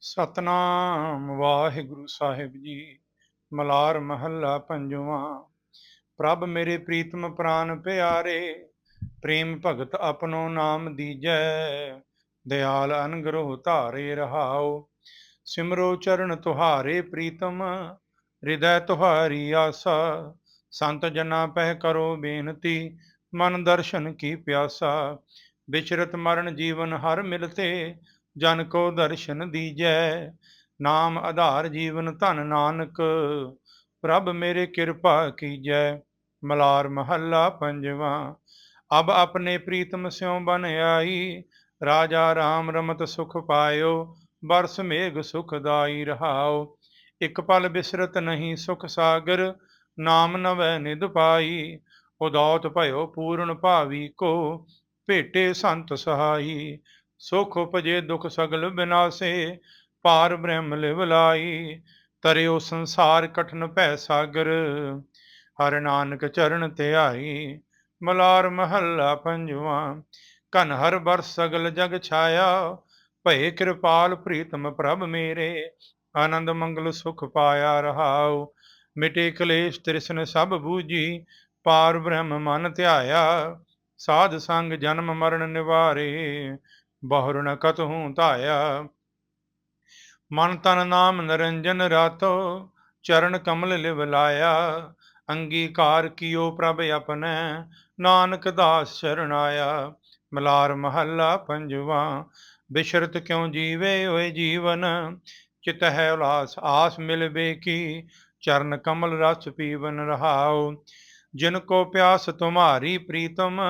ਸਤਨਾਮ ਵਾਹਿਗੁਰੂ ਸਾਹਿਬ ਜੀ। ਮਲਾਰ ਮਹੱਲਾ ਪੰਜਵਾਂ। ਪ੍ਰਭ ਮੇਰੇ ਪ੍ਰੀਤਮ ਪ੍ਰਾਨ ਪਿਆਰੇ, ਪ੍ਰੇਮ ਭਗਤ ਆਪਣੋ ਨਾਮ ਦੀਜੈ। ਦਿਆਲ ਅਨਗ੍ਰਹ ਧਾਰੇ ਰਹਾਓ ਸਿਮਰੋ ਚਰਨ ਤੁਹਾਰੇ ਪ੍ਰੀਤਮ, ਹਿਰਦੈ ਤੁਹਾਰੀ ਆਸਾ। ਸੰਤ ਜਨਾ ਪਹਿ ਕਰੋ ਬੇਨਤੀ, ਮਨ ਦਰਸ਼ਨ ਕੀ ਪਿਆਸਾ। ਵਿਚਰਤ ਮਰਨ ਜੀਵਨ ਹਰ ਮਿਲਤੇ ਜਨ ਕੋ ਦਰਸ਼ਨ ਦੀਜੈ, ਨਾਮ ਆਧਾਰ ਜੀਵਨ ਧਨ ਨਾਨਕ, ਪ੍ਰਭ ਮੇਰੇ ਕਿਰਪਾ ਕੀਜੈ, ਮਲਾਰ ਮਹੱਲਾ ਪੰਜਵਾਂ। ਅਬ ਆਪਣੇ ਪ੍ਰੀਤਮ ਸਿਉ ਬਨ ਆਈ, ਰਾਜਾ ਰਾਮ ਰਮਤ ਸੁਖ ਪਾਇਓ, ਬਰਸ ਮੇਘ ਸੁਖਦਾਈ ਰਹਾਓ। ਇਕ ਪਲ ਬਿਸਰਤ ਨਹੀਂ ਸੁਖ ਸਾਗਰ, ਨਾਮ ਨਵੈ ਨਿਧ ਪਾਈ। ਉਦੌਤ ਭਇਓ ਪੂਰਨ ਭਾਵੀ ਕੋ, ਭੇਟੇ ਸੰਤ ਸਹਾਈ। ਸੁਖ ਉਪਜੇ ਦੁਖ ਸਗਲ ਬਿਨਾਸੇ ਪਾਰ ਬ੍ਰਹਮ ਲਿਵਲਾਈ ਤਰਿਓ ਸੰਸਾਰ ਕਠਨ ਭੈ ਸਾਗਰ, ਹਰ ਨਾਨਕ ਚਰਨ ਧਿਆਈ, ਮਲਾਰ ਮਹੱਲਾ ਪੰਜਵਾਂ ਕਨ ਹਰ ਬਰ ਸਗਲ ਜਗ ਛਾਇਆ, ਭਏ ਕਿਰਪਾਲ ਪ੍ਰੀਤਮ ਪ੍ਰਭ ਮੇਰੇ, ਆਨੰਦ ਮੰਗਲ ਸੁਖ ਪਾਇਆ ਰਹਾਉ, ਮਿਟੇ ਕਲੇਸ਼ ਤ੍ਰਿਸ਼ਨ ਸਭ ਬੂਜੀ ਪਾਰ ਬ੍ਰਹਮ ਮਨ ਧਿਆਇਆ, ਸਾਧ ਸੰਗ ਜਨਮ ਮਰਨ ਨਿਵਾਰੇ ਬਹੁਰ ਨ ਕਤਹੂ ਧਾਇਆ। ਮਨ ਤਨ ਨਾਮ ਨਰੰਜਨ ਰਾਤੋ, ਚਰਨ ਕਮਲ ਲਿਵ ਲਾਇਆ। ਅੰਗੀਕਾਰ ਕੀਓ ਪ੍ਰਭ ਆਪਣੈ ਨਾਨਕ ਦਾਸ ਸ਼ਰਨ ਆਇਆ। ਮਲਾਰ ਮਹੱਲਾ ਪੰਜਵਾ, ਬਿਸ਼ਰਤ ਕਿਉ ਜੀਵੇ ਓਏ ਜੀਵਨ? ਚਿਤ ਹੈ ਉਲਾਸ, ਆਸ ਮਿਲਵੇ ਕੀ? ਚਰਨ ਕਮਲ ਰਸ ਪੀਵਨ ਰਹਾਉ। ਜਿਨ ਕੋ ਪਿਆਸ ਤੁਮਾਰੀ ਪ੍ਰੀਤਮ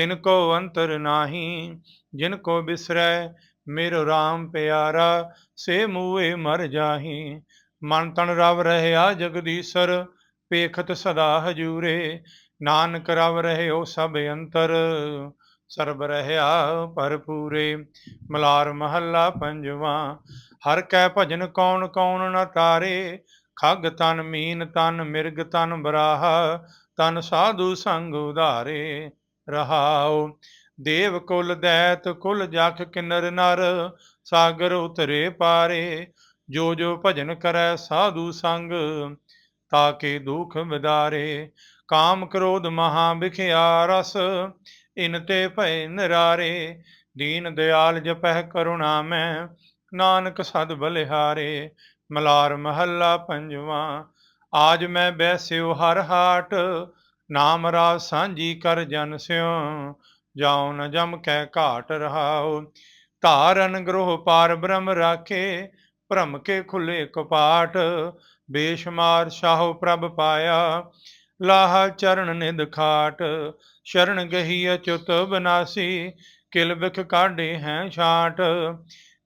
ਤਿਨ ਕੋ ਅੰਤਰ ਨਾਹੀ, ਜਿਨ ਕੋ ਬਿਸਰੈ, ਮੇਰੋ RAM ਪਿਆਰਾ, ਸੇ ਮੂਏ ਮਰ ਜਾਹੀ। ਮਨ ਤਨ ਰਵ ਰਹਿਆ ਜਗਦੀਸ਼ਰ, ਪੇਖਤ ਸਦਾ ਹਜੂਰੇ। ਨਾਨਕ ਰਵ ਰਹਿਓ ਸਭ ਅੰਤਰ, ਸਰਬ ਰਹਿਆ ਭਰਪੂਰੇ। ਮਲਾਰ ਮਹੱਲਾ ਪੰਜਵਾਂ, ਹਰ ਕੈ ਭਜਨ ਕੌਣ ਕੌਣ ਨ ਤਾਰੇ। ਖਗ ਤਨ ਮੀਨ ਤਨ, ਮਿਰਗ ਤਨ ਬਰਾਹ, ਤਨ ਸਾਧੂ ਸੰਗ ਉਧਾਰੇ। ਰਹਾਉ। ਦੇਵ ਕੁਲ ਦੈਤ ਕੁਲ ਜਖ ਕਿਨਰ ਨਰ, ਸਾਗਰ ਉਤਰੇ ਪਾਰੇ। ਜੋ ਜੋ ਭਜਨ ਕਰੈ ਸਾਧੂ ਸੰਗ, ਤਾਕੇ ਦੁਖ ਵਿਦਾਰੇ। ਕਾਮ ਕ੍ਰੋਧ ਮਹਾ ਵਿਖਿਆ ਰਸ, ਇਨ ਤੇ ਭੈ ਨਰਾਰੇ। ਦੀਨ ਦਿਆਲ ਜਪਹਿ ਕਰੁਣਾ ਮੈਂ, ਨਾਨਕ ਸਦ ਬਲਿਹਾਰੇ। ਮਲਾਰ ਮਹੱਲਾ ਪੰਜਵਾਂ, ਆਜ ਮੈਂ ਬੈਸਿਓ ਹਰ ਹਾਟ ਨਾਮ ਰਾਜ ਸਾਂਝੀ ਕਰ ਜਨ ਸਿਉ, ਜਾਉ ਨ ਜਮ ਕੈ ਘਾਟ ਰਹਾਉ। ਧਾਰਨ ਅਨਗ੍ਰਹ ਪਾਰ ਬ੍ਰਹਮ ਰਾਖੇ, ਭ੍ਰਮ ਕੇ ਖੁੱਲੇ ਕਪਾਟ ਬੇਸ਼ਮਾਰ ਸ਼ਾਹੋ ਪ੍ਰਭ ਪਾਇਆ। ਲਾਹ ਚਰਨ ਨਿਦ ਖਾਟ, ਸ਼ਰਨ ਗਹੀ ਅਚੁਤ ਬਨਾਸੀ, ਕਿਲ ਵਿਖ ਕਾਢੇ ਹੈ ਛਾਟ।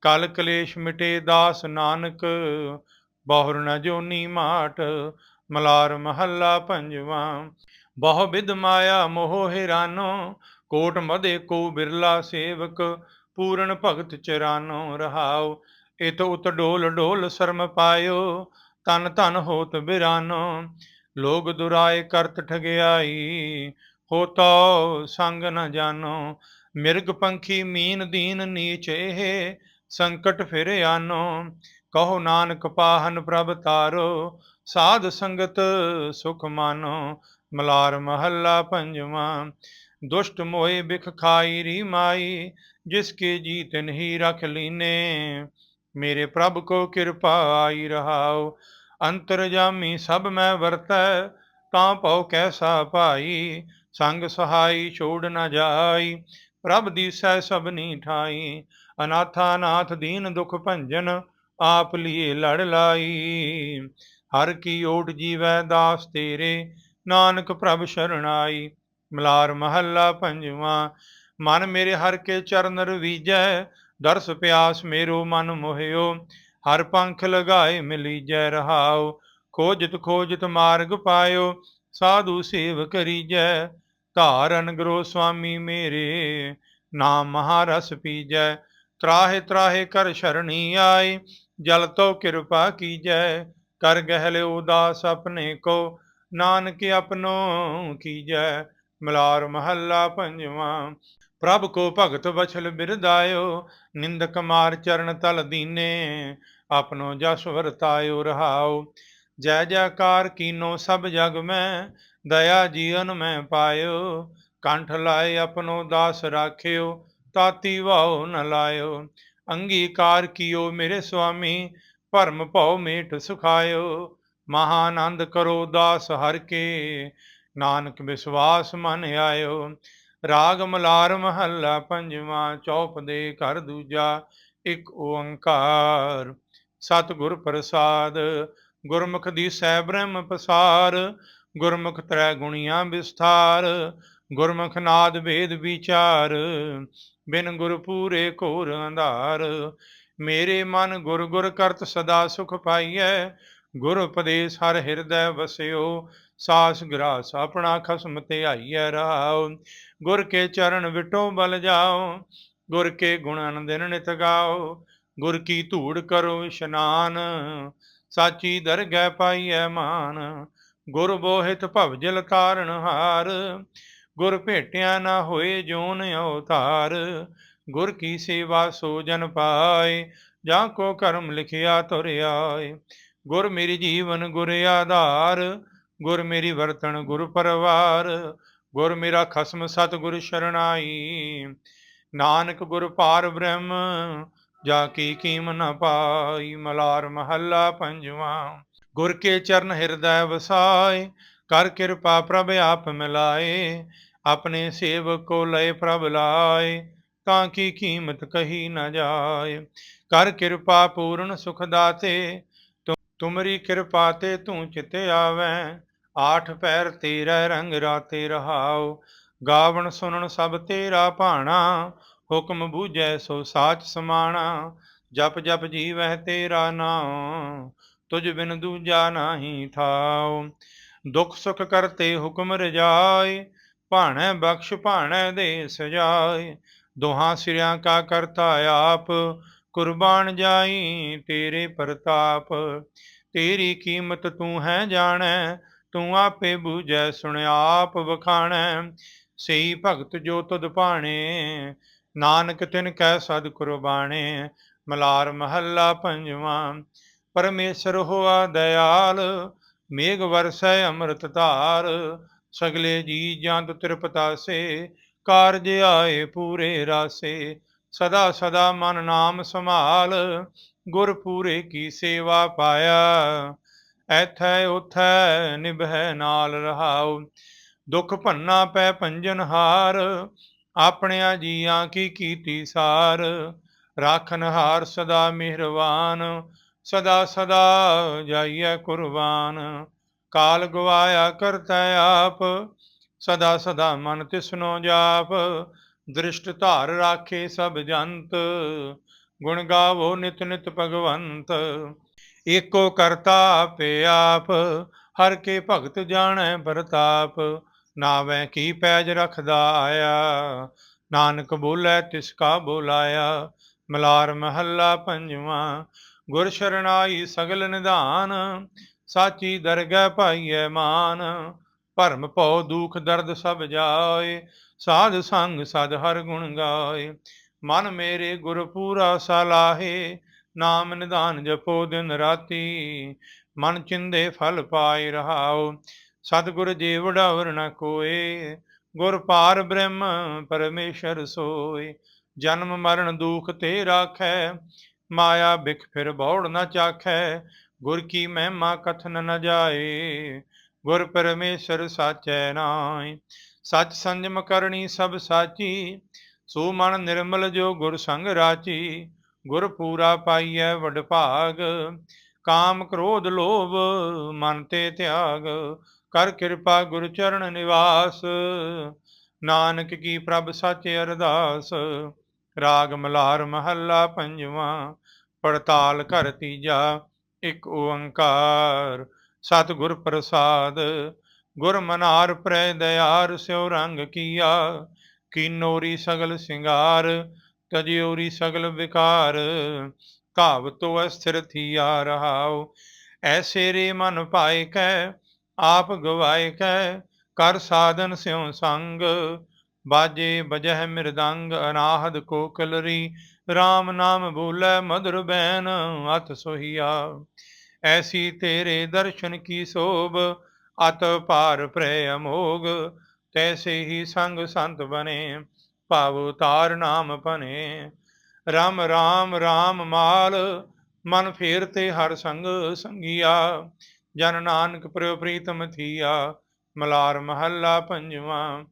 ਕਲ ਕਲੇਸ਼ ਮਿਟੇ ਦਾਸ ਨਾਨਕ, ਬਹੁਰ ਨ ਜੋਨੀ ਮਾਟ, ਮਲਾਰ ਮਹੱਲਾ ਪੰਜਵਾਂ। ਬਹੁ ਵਿਦ ਮਾਇਆ ਮੋਹ ਹਿਰਾਨੋ, ਕੋਟ ਮਦੇ ਕੋ ਬਿਰਲਾ ਸੇਵਕ, ਪੂਰਨ ਭਗਤ ਚਰਾਨੋ ਰਹਾਉ, ਇਤ ਉਤ ਡੋਲ ਡੋਲ ਸ਼ਰਮ ਪਾਇਓ, ਤਨ ਧਨ ਹੋਤ ਬਿਰਾਨੋ, ਲੋਗ ਦੁਰਾਏ ਕਰਤ ਠਗਿਆਈ, ਹੋਤੋ ਸੰਗ ਨ ਜਾਣੋ ਮਿਰਗ ਪੰਖੀ ਮੀਨ ਦੀਨ ਨੀਚ ਇਹ ਸੰਕਟ ਫਿਰ ਆਨੋ, ਕਹੋ ਨਾਨਕ ਪਾਹਨ ਪ੍ਰਭ ਤਾਰੋ, ਸਾਧ ਸੰਗਤ ਸੁਖ ਮਾਨੋ ਮਲਾਰ ਮਹੱਲਾ ਪੰਜਵਾਂ, ਦੁਸ਼ਟ ਮੋਏ ਬਿਖ ਖਾਈ ਰੀ ਮਾਈ, ਜਿਸ ਕੇ ਜੀਤ ਨਹੀਂ ਰਖ ਲੀਨੇ। ਮੇਰੇ ਪ੍ਰਭ ਕੋ ਕਿਰਪਾ ਆਈ ਰਹਾਉ, ਅੰਤਰ ਜਾਮੀ ਸਭ ਮੈਂ ਵਰਤੈ, ਤਾਂ ਭਉ ਕੈਸਾ ਭਾਈ, ਸੰਗ ਸਹਾਈ ਛੋੜ ਨਾ ਜਾਈ। ਪ੍ਰਭ ਦੀਸੈ ਸਭਨੀ ਠਾਈ, ਅਨਾਥਾ ਨਾਥ ਦੀਨ ਦੁਖ ਭੰਜਨ, ਆਪ ਲੀਏ ਲੜ ਲਾਈ। ਹਰ ਕੀ ਓਟ ਜੀਵੈ ਦਾਸ ਤੇਰੇ ਨਾਨਕ ਪ੍ਰਭ ਸ਼ਰਣਾਈ ਮਲਾਰ ਮਹੱਲਾ ਪੰਜਵਾਂ, ਮਨ ਮੇਰੇ ਹਰ ਕੇ ਚਰਨ ਰਵੀਜੈ, ਦਰਸ ਪਿਆਸ ਮੇਰੋ ਮਨ ਮੋਹਿਓ, ਹਰ ਪੰਖ ਲਗਾਏ ਮਿਲੀ ਜੈ ਰਹਾਉ, ਖੋਜਤ ਖੋਜਤ ਮਾਰਗ ਪਾਇਓ, ਸਾਧੂ ਸੇਵ ਕਰੀਜੈ ਧਾਰਨ ਗਰੋ ਸੁਆਮੀ ਮੇਰੇ, ਨਾਮ ਮਹਾਰਸ ਪੀਜੈ, ਤਰਾਹੇ ਤਰਾਹੇ ਕਰ ਸ਼ਰਣੀ ਆਏ, ਜਲ ਤੋ ਕਿਰਪਾ ਕੀਜੈ, ਕਰ ਗਹਿ ਉਦਾਸ ਆਪਣੇ ਕੋ ਨਾਨਕ ਆਪਨੋ ਕੀਜੈ, ਮਲਾਰ ਮਹੱਲਾ ਪੰਜਵਾਂ। ਪ੍ਰਭ ਕੋ ਭਗਤ ਬਛਲ ਬਿਰਦਾਇਓ ਨਿੰਦਕ ਮਾਰ ਚਰਨ ਤਲ ਦੀਨੇ, ਆਪਣੋ ਜਸ ਵਰਤਾਇਓ ਰਹਾਓ। ਜੈ ਜੈਕਾਰ ਕੀਨੋ ਸਭ ਜਗ ਮੈਂ, ਦਇਆ ਜੀਵਨ ਮੈਂ ਪਾਇਓ। ਕੰਠ ਲਾਏ ਆਪਣੋ ਦਾਸ ਰਾਖਿਓ, ਤਾਤੀ ਵਾਉ ਨ ਲਾਇਓ। ਅੰਗੀਕਾਰ ਕੀਓ ਮੇਰੇ ਸੁਆਮੀ, ਭਰਮ ਭਉ ਮੇਟ ਸੁਖਾਇਓ। ਮਹਾਨੰਦ ਕਰੋ ਦਾਸ ਹਰ ਕੇ, ਨਾਨਕ ਵਿਸਵਾਸ ਮਨ ਆਇਓ। ਰਾਗ ਮਲਾਰ ਮਹੱਲਾ ਪੰਜਵਾਂ, ਚੌਪ ਦੇ ਘਰ ਦੂਜਾ, ਇੱਕ ਓੰਕਾਰ। ਸਤਿਗੁਰ ਪ੍ਰਸਾਦ, ਗੁਰਮੁਖ ਦੀ ਸੈ ਬ੍ਰਹਮ ਪਸਾਰ, ਗੁਰਮੁਖ ਤ੍ਰੈ ਗੁਣੀਆਂ ਵਿਸਥਾਰ, ਗੁਰਮੁਖ ਨਾਦ ਵੇਦ ਵਿਚਾਰ, ਬਿਨ ਗੁਰ ਪੂਰੇ ਘੋਰ ਅੰਧਾਰ। ਮੇਰੇ ਮਨ ਗੁਰ ਗੁਰ ਕਰਤ ਸਦਾ ਸੁਖ ਪਾਈਐ ਗੁਰ ਉਪਦੇਸ਼ ਹਰ ਹਿਰਦੈ ਵਸਿਓ, ਸਾਸ ਗ੍ਰਾਸ ਆਪਣਾ ਖਸਮ ਧਿਆਈਐ ਰਹਾਉ ਗੁਰ ਕੇ ਚਰਨ ਵਿਟੋ ਬਲ ਜਾਓ, ਗੁਰ ਕੇ ਗੁਣਨ ਦਿਨ ਨਿਤ ਗਾਓ। ਗੁਰ ਕੀ ਧੂੜ ਕਰੋ ਇਸ਼ਨਾਨ, ਸਾਚੀ ਦਰਗਹਿ ਪਾਈਐ ਮਾਨ। ਗੁਰ ਬੋਹਿਤ ਭਵ ਜਲ ਤਾਰਨ ਹਾਰ, ਗੁਰ ਭੇਟਿਆ ਨਾ ਹੋਏ ਜੋਨ ਅਵਤਾਰ। ਗੁਰ ਕੀ ਸੇਵਾ ਸੋ ਜਨ ਪਾਏ, ਜਾਂ ਕੋ ਕਰਮ ਲਿਖਿਆ ਤੁਰ ਆਏ ਗੁਰ ਮੇਰੀ ਜੀਵਨ ਗੁਰ ਆਧਾਰ, ਗੁਰ ਮੇਰੀ ਵਰਤਣ ਗੁਰ ਪਰਵਾਰ, ਗੁਰ ਮੇਰਾ ਖਸਮ ਸਤ ਗੁਰ ਸ਼ਰਣਾਈ। ਨਾਨਕ ਗੁਰ ਪਾਰ ਬ੍ਰਹਮ, ਜਾ ਕੀ ਕੀਮ ਨ ਪਾਈ, ਮਲਾਰ ਮਹੱਲਾ ਪੰਜਵਾਂ। ਗੁਰ ਕੇ ਚਰਨ ਹਿਰਦੈ ਵਸਾਏ, ਕਰ ਕਿਰਪਾ ਪ੍ਰਭ ਆਪ ਮਿਲਾਏ, ਆਪਣੇ ਸੇਵਕ ਕੋ ਲਏ ਪ੍ਰਭ ਲਾਏ, ਤਾਂ ਕੀ ਕੀਮਤ ਕਹੀ ਨ ਜਾਏ। ਕਰ ਕਿਰਪਾ ਪੂਰਨ ਸੁਖ ਦਾਤੇ ਤੁਮਰੀ ਕਿਰਪਾ ਤੇ ਤੂੰ ਚਿਤ ਆਵੈ, ਆਠ ਪੈਰ ਤੇਰਾ ਰੰਗ ਰਾਤੇ ਰਹਾਉ, ਗਾਵਣ ਸੁਣਨ ਸਭ ਤੇਰਾ ਭਾਣਾ, ਹੁਕਮ ਬੂਝੈ ਸੋ ਸਾਚ ਸਮਾਣਾ, ਜਪ ਜਪ ਜੀਵੈ ਤੇਰਾ ਨਾਮ ਤੁਝ ਬਿਨ ਦੂਜਾ ਨਾਹੀ ਥਾਉ। ਦੁਖ ਸੁਖ ਕਰਤੇ ਹੁਕਮ ਰਜਾਏ, ਭਾਣੈ ਬਖਸ਼ ਭਾਣੈ ਦੇ ਸਜਾਏ ਦੋਹਾਂ ਸਿਰਿਆਂ ਕਾ ਕਰਤਾ ਆਪ ਕੁਰਬਾਨ ਜਾਈ ਤੇਰੇ ਪ੍ਰਤਾਪ, ਤੇਰੀ ਕੀਮਤ ਤੂੰ ਹੈ ਜਾਣੈ, ਤੂੰ ਆਪੇ ਬੂਝੈ, ਸੁਣ ਆਪ ਵਖਾਣੈ। ਸਈ ਭਗਤ ਜੋ ਤੁਧ ਭਾਣੇ, ਨਾਨਕ ਤਿਨ ਕੈ ਸਦ ਕੁਰਬਾਣੇ। ਮਲਾਰ ਮਹੱਲਾ ਪੰਜਵਾਂ, ਪਰਮੇਸ਼ਰ ਹੋਆ ਦਇਆਲ, ਮੇਘ ਵਰਸੈ ਅੰਮ੍ਰਿਤ ਧਾਰ। ਸਗਲੇ ਜੀ ਜੰਤ ਤ੍ਰਿਪਤਾਸੇ, ਕਾਰਜ ਆਏ ਪੂਰੇ ਰਾਸੇ। ਸਦਾ ਸਦਾ ਮਨ ਨਾਮ ਸੰਭਾਲ ਗੁਰ ਪੂਰੇ ਕੀ ਸੇਵਾ ਪਾਇਆ। ਐਥੈ ਉਥੈ ਨਿਭੈ ਨਾਲ ਰਹਾਉ। ਦੁਖ ਭੰਨਾ ਪੈ ਪੰਜਨ ਹਾਰ, ਆਪਣਿਆ ਜੀਆਂ ਕੀ ਕੀਤੀ ਸਾਰ। ਰਾਖਨ ਹਾਰ ਸਦਾ ਮਿਹਰਵਾਨ, ਸਦਾ ਸਦਾ ਜਾਈਐ ਕੁਰਬਾਨ। ਕਾਲ ਗਵਾਇਆ ਕਰਤਾ ਆਪ, ਸਦਾ ਸਦਾ ਮਨ ਤਿਸਨੋ ਜਾਪ। ਦ੍ਰਿਸ਼ਟ ਧਾਰ ਰਾਖੇ ਸਭ ਜੰਤ, ਗੁਣ ਗਾਵੋ ਨਿਤ ਨਿਤ ਭਗਵੰਤ। ਏਕੋ ਕਰਤਾ ਆਪੇ ਆਪ, ਹਰ ਕੇ ਭਗਤ ਜਾਣੈ ਪ੍ਰਤਾਪ। ਨਾਵੇਂ ਕੀ ਪੈਜ ਰਖਦਾ ਆਇਆ, ਨਾਨਕ ਬੋਲੇ ਤਿਸ ਕਾ ਬੋਲਾਇਆ। ਮਲਾਰ ਮਹੱਲਾ ਪੰਜਵਾਂ, ਗੁਰ ਸ਼ਰਨਾਈ ਸਗਲ ਨਿਧਾਨ, ਸਾਚੀ ਦਰਗਹਿ ਪਾਈਐ ਮਾਨ। ਭਰਮ ਭਉ ਦੁਖ ਦਰਦ ਸਭ ਜਾਏ ਸਾਧ ਸੰਗ ਸਦ ਹਰ ਗੁਣ ਗਾਏ। ਮਨ ਮੇਰੇ ਗੁਰ ਪੂਰਾ ਸਲਾਹੇ ਨਾਮ ਨਿਧਾਨ ਜਪੋ ਦਿਨ ਰਾਤੀ। ਮਨ ਚਿੰਦੇ ਫਲ ਪਾਏ ਰਹਾਓ ਸਤਿਗੁਰ ਜੀ ਵਡਾਵਰ ਨ ਕੋਏ। ਗੁਰ ਪਾਰ ਬ੍ਰਹਮ ਪਰਮੇਸ਼ਰ ਸੋਏ, ਜਨਮ ਮਰਨ ਦੁਖ ਤੇ ਰਾਖੈ। ਮਾਇਆ ਬਿਖ ਫਿਰ ਬੌੜ ਨ ਚਾਖੈ, ਗੁਰ ਕੀ ਮਹਿਮਾ ਕਥਨ ਨ ਜਾਏ। ਗੁਰ ਪਰਮੇਸ਼ਰ ਸਾਚੈ ਨਾਇ ਸਚ ਸੰਜਮ ਕਰਨੀ ਸਭ ਸਾਚੀ, ਸੋ ਮਨ ਨਿਰਮਲ ਜੋ ਗੁਰ ਸੰਗ ਰਾਚੀ। ਗੁਰ ਪੂਰਾ ਪਾਈਐ ਵਡ ਭਾਗ, ਕਾਮ ਕ੍ਰੋਧ ਲੋਭ ਮਨ ਤੇ ਤਿਆਗ। ਕਰ ਕਿਰਪਾ ਗੁਰ ਚਰਨ ਨਿਵਾਸ, ਨਾਨਕ ਕੀ ਪ੍ਰਭ ਸਾਚੇ ਅਰਦਾਸ। ਰਾਗ ਮਲਾਰ ਮਹੱਲਾ ਪੰਜਵਾਂ, ਪੜਤਾਲ ਘਰ ਤੀਜਾ, ਇੱਕ ਓੰਕਾਰ। ਸਤਿਗੁਰ ਪ੍ਰਸਾਦ ਗੁਰ ਮਨਾਰ ਪ੍ਰੈ ਦਇਆਰ, ਸਿਉ ਰੰਗ ਕੀਆ। ਕੀਨੋਰੀ ਸਗਲ ਸਿੰਗਾਰ ਤਜਿਉਰੀ ਸਗਲ ਵਿਕਾਰ। ਕਾਵ ਤੋ ਅਸਥਿਰ ਥੀਆ ਰਹਾਉ। ਐਸੇ ਰੇ ਮਨ ਪਾਏ ਕੈ, ਆਪ ਗਵਾਏ ਕੈ। ਕਰ ਸਾਧਨ ਸਿਉ ਸੰਗ, ਬਾਜੇ ਬਜਹ ਮਿਰਦੰਗ ਅਨਾਹਦ ਕੋਕਲਰੀ RAM ਨਾਮ ਬੋਲੇ ਮਧੁਰ ਬੈਨ। ਅਤ ਸੋਹੀਆ। ਐਸੀ ਤੇਰੇ ਦਰਸ਼ਨ ਕੀ ਸੋਭ ਅਤ ਭਾਰ ਪ੍ਰੈ ਅਮੋਗ ਤੈਸੇ ਹੀ ਸੰਗ ਸੰਤ ਬਨੇ ਭਾਵ ਤਾਰ ਨਾਮ ਪਨੇ ਰਾਮ ਰਾਮ ਰਾਮ ਮਾਲ, ਮਨ ਫੇਰ ਤੇ ਹਰ ਸੰਗ ਸੰਗੀਆ। ਜਨ ਨਾਨਕ ਪ੍ਰਯੋ ਪ੍ਰੀਤਮ ਥੀਆ, ਮਲਾਰ ਮਹੱਲਾ ਪੰਜਵਾਂ।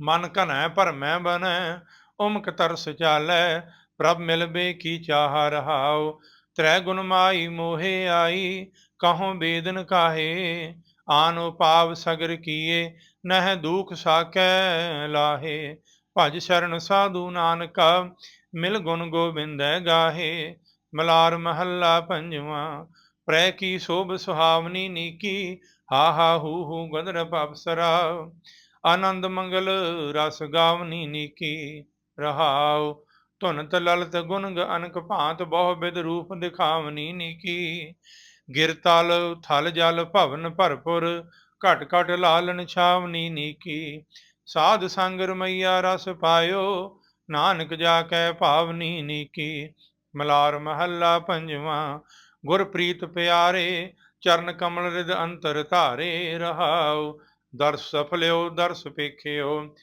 ਮਨ ਘਨੈ ਭਰਮੈ ਬਨੈ, ਉਮਕ ਤਰਸ ਚਾਲੈ, ਪ੍ਰਭ ਮਿਲਬੇ ਕੀ ਚਾਹ ਰਹਾਉ। ਤ੍ਰੈ ਗੁਣ ਮਾਈ ਮੋਹਿ ਆਈ ਕਹਉ ਬੇਦਨ ਕਾਹੇ। ਆਨੋ ਪਾਵ ਸਗਰ ਕੀਏ, ਨਹਿ ਦੁਖ ਸਾਕੈ ਲਾਹੇ। ਭਜ ਸ਼ਰਨ ਸਾਧੂ ਨਾਨਕਾ, ਮਿਲ ਗੁਣ ਗੋਬਿੰਦੈ ਗਾਹੇ। ਮਲਾਰ ਮਹੱਲਾ ਪੰਜਵਾਂ, ਪ੍ਰੈ ਕੀ ਸੋਭ ਸੁਹਾਵਨੀ ਨੀਕੀ। ਹਾ ਹਾ ਹੂ ਹੂ ਗਦਰ ਅਪਸਰਾ ਆਨੰਦ ਮੰਗਲ ਰਸ ਗਾਵਨੀ ਨੀਕੀ। ਰਹਾਉ ਧੁਨਤ ਲਲਤ ਗੁਣ ਅਨਕ ਭਾਂਤ ਬਹੁ ਬਿਦ ਰੂਪ ਦਿਖਾਵਨੀ ਨੀਕੀ। ਗਿਰਤਲ ਥਲ ਜਲ ਭਵਨ ਭਰਪੁਰ, ਘਟ ਘਟ ਲਾਲਨ ਛਾਵਨੀ ਨੀਕੀ। ਸਾਧ ਸੰਗ ਰਮਈਆ ਰਸ ਪਾਇਓ, ਨਾਨਕ ਜਾ ਕੈ ਭਾਵਨੀ ਨੀਕੀ। ਮਲਾਰ ਮਹੱਲਾ ਪੰਜਵਾਂ, ਗੁਰਪ੍ਰੀਤ ਪਿਆਰੇ, ਚਰਨ ਕਮਲ ਰਿਦ ਅੰਤਰ ਧਾਰੇ ਰਹਾਉ। ਦਰਸ ਸਫਲਿਓ, ਦਰਸ ਪੇਖਿਓ,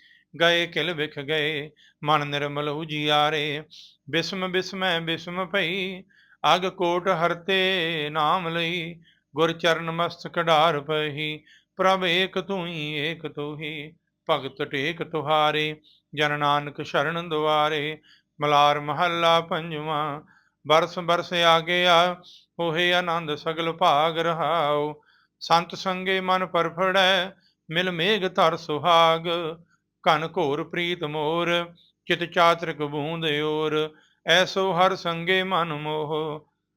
ਗਏ ਕਿਲ ਵਿਖ ਗਏ, ਮਨ ਨਿਰਮਲ ਉਜੀਆਰੇ। ਬਿਸਮ ਬਿਸਮੈ ਬਿਸਮ ਭਈ ਅਗ ਕੋਟ ਹਰਤੇ ਨਾਮ ਲਈ, ਗੁਰ ਚਰਨ ਮਸਤਕ ਢਾਰ ਪਹੀ, ਪ੍ਰਭ ਏਕ ਤੂੰ ਹੀ ਏਕ ਤੂੰ ਹੀ ਭਗਤ ਟੇਕ ਤੁਹਾਰੇ, ਜਨ ਨਾਨਕ ਸ਼ਰਨ ਦੁਆਰੇ, ਮਲਾਰ ਮਹੱਲਾ ਪੰਜਵਾਂ, ਬਰਸ ਬਰਸ ਆ ਗਿਆ ਹੋਏ ਆਨੰਦ ਸਗਲ ਭਾਗ ਰਹਾਉ, ਸੰਤ ਸੰਗੇ ਮਨ ਪਰਫੜੈ, ਮਿਲ ਮੇਘ ਧਰ ਸੁਹਾਗ ਕਨ ਘੋਰ ਪ੍ਰੀਤ ਮੋਰ, ਚਿਤ ਚਾਤ੍ਰਿਕ ਬੂੰਦ ਓਰ ਐਸੋ ਹਰ ਸੰਗੇ ਮਨ ਮੋਹ,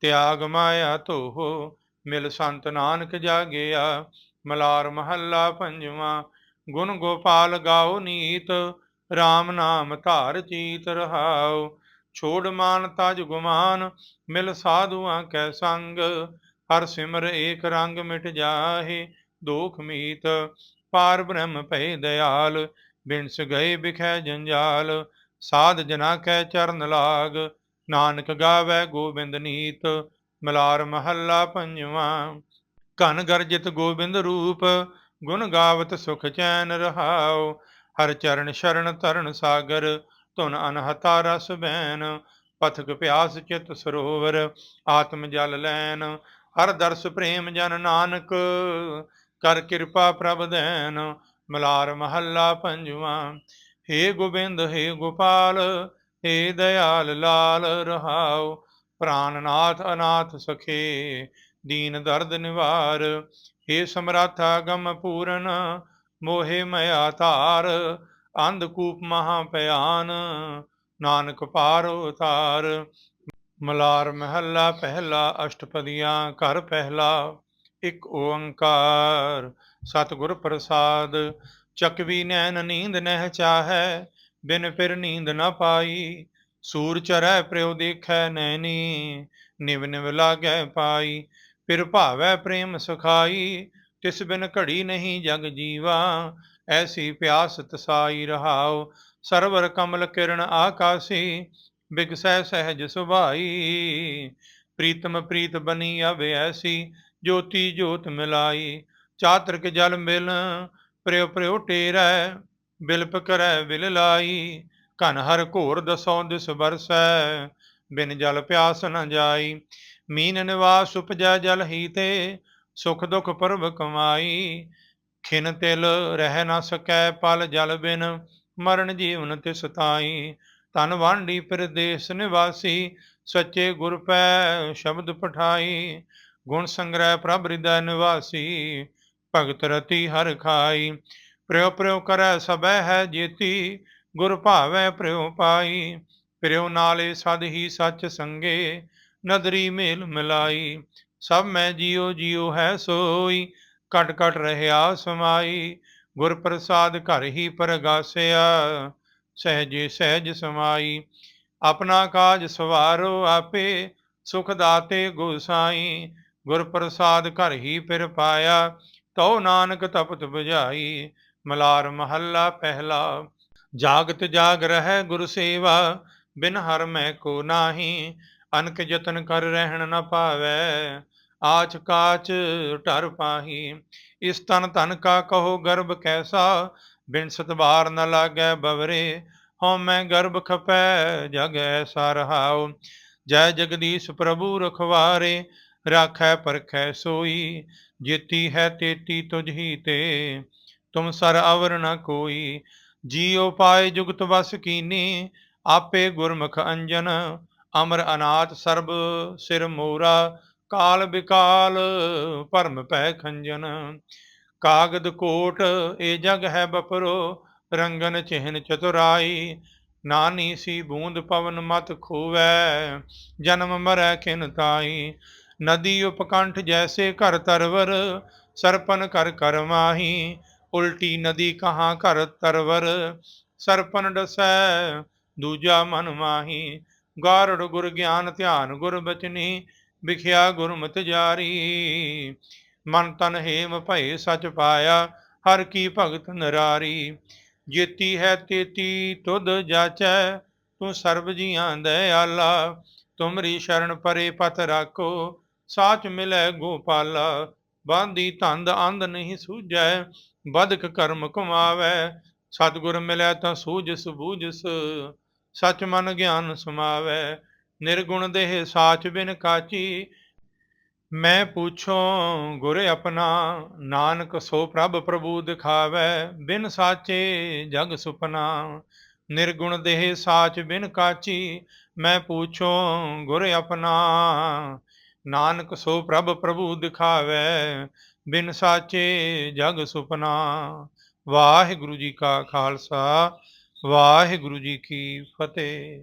ਤਿਆਗ ਮਾਇਆ ਧੋਹ, ਮਿਲ ਸੰਤ ਨਾਨਕ ਜਾਗਿਆ, ਮਲਾਰ ਮਹੱਲਾ ਪੰਜਵਾਂ, ਗੁਣ ਗੋਪਾਲ ਗਾਓ ਨੀਤ RAM ਨਾਮ ਧਾਰ ਚੀਤ ਰਹਾਉ, ਛੋੜ ਮਾਨ ਤਜ ਗੁਮਾਨ, ਮਿਲ ਸਾਧੂਆਂ ਕੈ ਸੰਗ, ਹਰ ਸਿਮਰ ਏਕ ਰੰਗ ਮਿਟ ਜਾਹੇ, ਦੋਖ ਮੀਤ, ਪਾਰ ਬ੍ਰਹਮ ਭੈ ਦਇਆਲ, ਬਿਨਸ ਗਏ ਬਿਖੈ ਜੰਜਾਲ ਸਾਧ ਜਨਾ ਕੈ ਚਰਨ ਲਾਗ, ਨਾਨਕ ਗਾਵੇ ਗੋਬਿੰਦ ਨੀਤ, ਮਲਾਰ ਮਹੱਲਾ ਪੰਜਵਾਂ। ਘਨ ਗਰਜਿਤ ਗੋਬਿੰਦ ਰੂਪ, ਗੁਣ ਗਾਵਤ ਸੁਖ ਚੈਨ ਰਹਾਉ। ਹਰ ਚਰਨ ਸ਼ਰਨ ਤਰਨ ਸਾਗਰ, ਧੁਨ ਅਨਹਤਾ ਰਸ ਬੈਨ। ਪਥਕ ਪਿਆਸ ਚਿਤ ਸਰੋਵਰ, ਆਤਮ ਜਲ ਲੈਨ। ਹਰ ਦਰਸ ਪ੍ਰੇਮ ਜਨ ਨਾਨਕ, ਕਰ ਕਿਰਪਾ ਪ੍ਰਭ ਦੇਨ। ਮਲਾਰ ਮਹੱਲਾ ਪੰਜਵਾਂ। ਹੇ ਗੋਬਿੰਦ, ਹੇ ਗੋਪਾਲ, ਹੇ ਦਇਆਲ ਲਾਲ, ਰਹਾਉ ਪ੍ਰਾਨਨਾਥ ਅਨਾਥ ਸਖੇ, ਦੀਨ ਦਰਦ ਨਿਵਾਰ। ਹੇ ਸਮਰਾਥਾ ਗਮ ਪੂਰਨ, ਮੋਹਿ ਮਇਆ ਤਾਰ ਅੰਧਕੂਪ ਮਹਾ ਭਿਆਨ, ਨਾਨਕ ਪਾਰ ਉਤਾਰ। ਮਲਾਰ ਮਹੱਲਾ ਪਹਿਲਾ, ਅਸ਼ਟਪਦੀਆਂ ਘਰ ਪਹਿਲਾ, ਇੱਕ ਓੰਕਾਰ। ਸਤਿਗੁਰ ਪ੍ਰਸਾਦ ਚਕਵੀ ਨੈਣ ਨੀਂਦ ਨਹਿ ਚਾਹੈ, ਬਿਨ ਫਿਰ ਨੀਂਦ ਨਾ ਪਾਈ। ਸੂਰ ਚਰੈ ਪ੍ਰਯੋ ਦੇਖੈ ਨੈਣੀ, ਨਿਵ ਨਿਵ ਲਾਗੈ ਪਾਈ। ਫਿਰ ਭਾਵੈ ਪ੍ਰੇਮ ਸੁਖਾਈ, ਤਿਸ ਬਿਨ ਘੜੀ ਨਹੀਂ ਜਗ ਜੀਵਾ। ਐਸੀ ਪਿਆਸ ਤਸਾਈ ਰਹਾਉ, ਸਰਵਰ ਕਮਲ ਕਿਰਨ ਆਕਾਸੀ, ਬਿਗਸੈ ਸਹਿਜ ਸੁਭਾਈ। ਪ੍ਰੀਤਮ ਪ੍ਰੀਤ ਬਨੀ ਅਵੇ ਐਸੀ, ਜੋਤੀ ਜੋਤ ਮਿਲਾਈ। ਚਾਤ੍ਰਿਕ ਜਲ ਮਿਲ ਪ੍ਰਿਉ ਪ੍ਰਿਉ ਟੇਰੈ ਬਿਲਪ ਕਰੈ ਵਿਲ ਲਾਈ। ਘਨ ਹਰ ਘੋਰ ਦਸੋਂ ਦਿਸ ਬਰਸੈ ਬਿਨ ਜਲ ਪਿਆਸ ਨ ਜਾਈ। ਮੀਨ ਨਿਵਾਸ ਉਪਜੈ ਜਲ ਹੀ ਤੇ ਸੁਖ ਦੁਖ ਪਰਬ ਕਮਾਈ। ਖਿਨ ਤਿਲ ਰਹਿ ਨਾ ਸਕੈ ਪਲ ਜਲ ਬਿਨ, ਮਰਨ ਜੀਵਨ ਤਿਸ ਤਾਈ। ਤਨ ਵਾਂਢੀ ਪ੍ਰਦੇਸ ਨਿਵਾਸੀ, ਸੱਚੇ ਗੁਰ ਪੈ ਸ਼ਬਦ ਪਠਾਈ। ਗੁਣ ਸੰਗ੍ਰਹਿ ਪ੍ਰਭ ਹਿਰਦੈ ਨਿਵਾਸੀ ਭਗਤ ਰਤੀ ਹਰ ਖਾਈ। ਪ੍ਰਿਉ ਪ੍ਰਿਉ ਕਰੈ ਸਭੈ ਹੈ ਜੇਤੀ, ਗੁਰ ਭਾਵੈ ਪ੍ਰਿਉ ਪਾਈ। ਪ੍ਰਿਉ ਨਾਲੇ ਸਦ ਹੀ ਸੱਚ ਸੰਗੇ, ਨਦਰੀ ਮੇਲ ਮਿਲਾਈ। ਸਭ ਮੈਂ ਜੀਉ ਜੀਉ ਹੈ ਸੋਈ ਕਟ ਕਟ ਰਹਿਆ ਸਮਾਈ। ਗੁਰ ਪ੍ਰਸਾਦ ਘਰ ਹੀ ਪਰਗਾਸਿਆ, ਸਹਿਜੇ ਸਹਿਜ ਸਮਾਈ। ਆਪਣਾ ਕਾਜ ਸਵਾਰੋ ਆਪੇ, ਸੁਖ ਦਾਤੇ ਗੁਸਾਈ ਗੁਰ ਪ੍ਰਸਾਦ ਘਰ ਹੀ ਫਿਰ ਪਾਇਆ। ਤਉ ਨਾਨਕ ਤਪਤ 부ਝਾਈ ਮਲਾਰ ਮਹੱਲਾ ਪਹਿਲਾ। ਜਾਗਤ ਜਾਗ ਰਹਿ ਗੁਰ ਸੇਵਾ, ਬਿਨ ਹਰ ਮੈਂ ਕੋ ਨਾਹੀ। ਅਨਕ ਯਤਨ ਕਰ ਰਹਿਣ ਨ ਪਾਵੈ, ਆਚ ਕਾਚ ਢਰ ਪਾਹੀ। ਇਸ ਤਨ ਧਨ ਕਾ ਕਹੋ ਗਰਭ ਕੈਸਾ, ਬਿਨ ਸਤਬਾਰ ਨ ਲਾਗੈ ਬਵਰੇ। ਹਉ ਮੈਂ ਗਰਭ ਖਪੈ, ਜਗ ਐਸਾ ਰਹਾਉ ਜੈ ਜਗਦੀਸ਼ ਪ੍ਰਭੂ ਰਖਵਾਰੇ, ਰਾਖੈ ਪਰਖੈ ਸੋਈ। ਜੇਤੀ ਹੈ ਤੇਤੀ ਤੁਝ ਹੀ ਤੇ, ਤੁਮ ਸਰ ਅਵਰ ਨ ਕੋਈ। ਜੀਉ ਪਾਏ ਜੁਗਤ ਵਸ ਕੀਨੀ, ਆਪੇ ਗੁਰਮੁਖ ਅੰਜਨ। ਅਮਰ ਅਨਾਥ ਸਰਬ ਸਿਰ ਮੋਰਾ, ਕਾਲ ਬਿਕਾਲ ਭਰਮ ਪੈ ਖੰਜਨ। ਕਾਗਦ ਕੋਟ ਇਹ ਜਗ ਹੈ ਬਪਰੋ, ਰੰਗਨ ਚਿਹਨ ਚਤੁਰਾਈ। ਨਾਨੀ ਸੀ ਬੂੰਦ ਪਵਨ ਮਤ ਖੋਵੈ, ਜਨਮ ਮਰੈ ਕਿਨ ਤਾਈ। ਨਦੀ ਉਪਕੰਠ ਜੈਸੇ ਘਰ ਤਰਵਰ, ਸਰਪਨ ਕਰ ਕਰ ਮਾਹੀ, ਉਲਟੀ ਨਦੀ ਕਹਾਂ ਘਰ ਤਰਵਰ, ਸਰਪਨ ਡਸੈ ਦੂਜਾ ਮਨ ਮਾਹੀ। ਗਾਰੜ ਗੁਰ ਗਿਆਨ ਧਿਆਨ ਗੁਰ ਬਚਨੀ, ਵਿਖਿਆ ਗੁਰਮਤਿ ਜਾਰੀ। ਮਨ ਤਨ ਹੇਮ ਭਏ ਸਚ ਪਾਇਆ, ਹਰ ਕੀ ਭਗਤ ਨਰਾਰੀ। ਜੇਤੀ ਹੈ ਤੇਤੀ, ਤੁਧ ਜਾਚੈ, ਤੂੰ ਸਰਬ ਜੀਆਂ ਦਇਆਲਾ। ਤੁਮਰੀ ਸ਼ਰਨ ਪਰੇ ਪਤ ਰਾਖੋ ਸਾਚ ਮਿਲੈ ਗੋਪਾਲਾ, ਬਾਂਦੀ ਧੰਦ ਅੰਧ ਨਹੀਂ ਸੂਝੈ, ਬਦਕ ਕਰਮ ਕਮਾਵੈ। ਸਤਿਗੁਰ ਮਿਲੈ ਤਾਂ ਸੂਝਸ ਬੂਝਸ ਸਚ ਮਨ ਗਿਆਨ ਸਮਾਵੈ। ਨਿਰਗੁਣ ਦੇਹ ਸਾਚ ਬਿਨ ਕਾਚੀ, ਮੈਂ ਪੁੱਛੋ ਗੁਰ ਆਪਣਾ, ਨਾਨਕ ਸੋ ਪ੍ਰਭ ਪ੍ਰਭੂ ਦਿਖਾਵੈ, ਬਿਨ ਸਾਚੇ ਜਗ ਸੁਪਨਾ। ਨਿਰਗੁਣ ਦੇਹ ਸਾਚ ਬਿਨ ਕਾਚੀ, ਮੈਂ ਪੁੱਛੋ ਗੁਰ ਆਪਣਾ ਨਾਨਕ ਸੋ ਪ੍ਰਭ ਪ੍ਰਭੂ ਦਿਖਾਵੈ, ਬਿਨ ਸਾਚੇ ਜਗ ਸੁਪਨਾ। ਵਾਹਿਗੁਰੂ ਜੀ ਕਾ ਖਾਲਸਾ, ਵਾਹਿਗੁਰੂ ਜੀ ਕੀ ਫਤਿਹ।